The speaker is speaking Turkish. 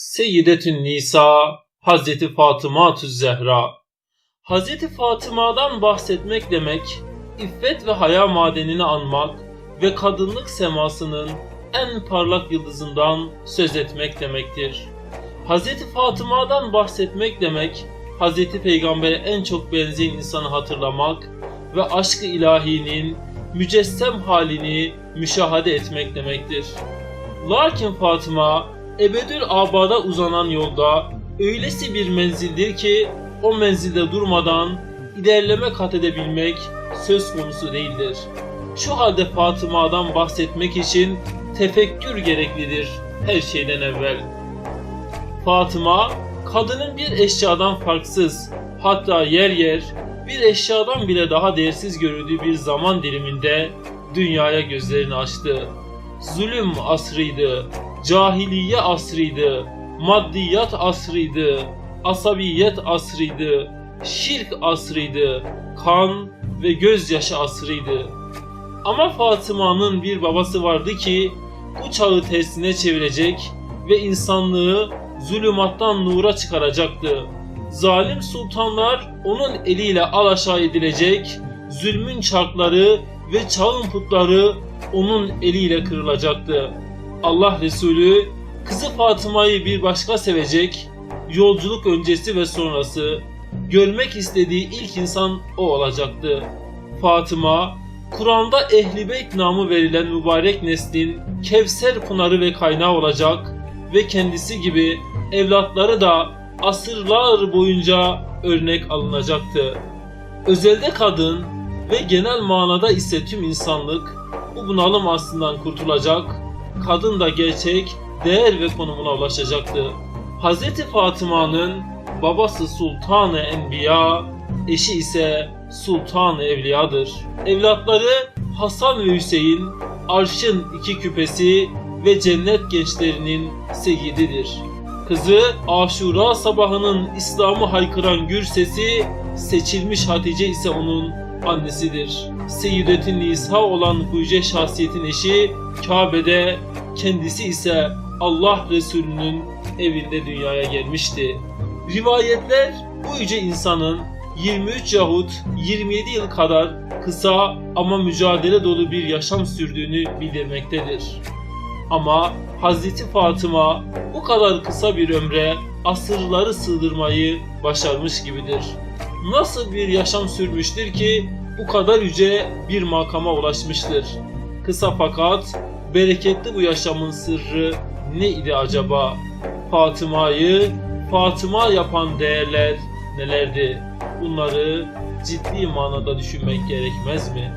Seyyidetün Nisa Hazreti Fatıma Zehra Hazreti Fatıma'dan bahsetmek demek, iffet ve haya madenini anmak ve kadınlık semasının en parlak yıldızından söz etmek demektir. Hazreti Fatıma'dan bahsetmek demek, Hazreti Peygamber'e en çok benzeyen insanı hatırlamak ve aşkı ilahinin mücessem halini müşahede etmek demektir. Lakin Fatıma, ebedül abada uzanan yolda öylesi bir menzildir ki o menzilde durmadan ilerleme kat edebilmek söz konusu değildir. Şu halde Fatıma'dan bahsetmek için tefekkür gereklidir her şeyden evvel. Fatıma, kadının bir eşyadan farksız, hatta yer yer bir eşyadan bile daha değersiz görüldüğü bir zaman diliminde dünyaya gözlerini açtı. Zulüm asrıydı, cahiliye asrıydı, maddiyat asrıydı, asabiyet asrıydı, şirk asrıydı, kan ve gözyaşı asrıydı. Ama Fatıma'nın bir babası vardı ki bu çağı tersine çevirecek ve insanlığı zulümattan nura çıkaracaktı. Zalim sultanlar onun eliyle alaşağı edilecek, zulmün çarkları ve çağın putları onun eliyle kırılacaktı. Allah Resulü kızı Fatıma'yı bir başka sevecek, yolculuk öncesi ve sonrası görmek istediği ilk insan o olacaktı. Fatıma, Kur'an'da Ehli Beyt namı verilen mübarek neslin Kevser pınarı ve kaynağı olacak ve kendisi gibi evlatları da asırlar boyunca örnek alınacaktı. Özelde kadın ve genel manada ise tüm insanlık bu bunalım aslından kurtulacak, kadın da gerçek değer ve konumuna ulaşacaktı. Hz. Fatıma'nın babası Sultan-ı Enbiya, eşi ise Sultan-ı Evliya'dır. Evlatları Hasan ve Hüseyin, arşın iki küpesi ve cennet gençlerinin seyyididir. Kızı Aşura sabahının İslam'ı haykıran gür sesi, seçilmiş Hatice ise onun annesidir. Seyyidetün Nisa olan yüce şahsiyetin eşi Kabe'de, kendisi ise Allah Resulü'nün evinde dünyaya gelmişti. Rivayetler bu yüce insanın 23 yahut 27 yıl kadar kısa ama mücadele dolu bir yaşam sürdüğünü bildirmektedir. Ama Hazreti Fatıma bu kadar kısa bir ömre asırları sığdırmayı başarmış gibidir. Nasıl bir yaşam sürmüştür ki bu kadar yüce bir makama ulaşmıştır. Kısa fakat bereketli bu yaşamın sırrı ne idi acaba? Fatıma'yı Fatıma yapan değerler nelerdi? Bunları ciddi manada düşünmek gerekmez mi?